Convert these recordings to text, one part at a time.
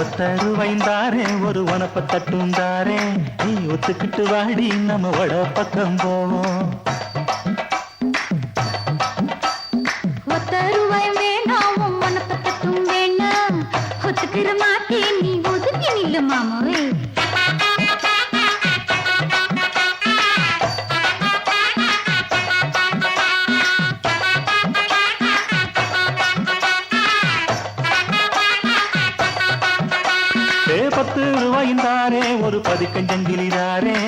ஒத்தரு ஒரு உனப்ப தட்டுந்தாரே நீ ஒத்துக்கிட்டு வாடி நம்ம வட பக்கம் போவோம். ஒத்துக்கிற நீ ஒதுங்கி நில்லு மாமாவே பத்து ரூபாய்ந்தாரே ஒரு பதிக்கஞ்சங்கிலிதாரே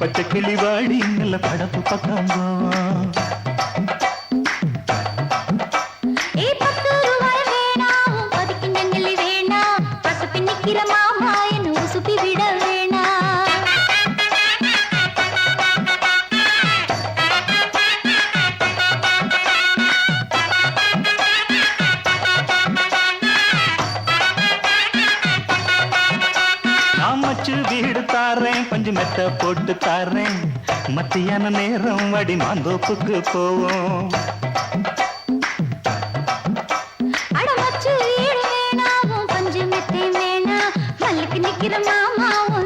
பச்சை கிளி வாடி நல்ல படப்பு பக்கம் பசப்பி வீடு தாரேன் கொஞ்சம் மெத்த போட்டு தாரேன். மத்தியான நேரம் வடி மாந்தோப்புக்கு போவோம். இருக்கிற மாமாவும்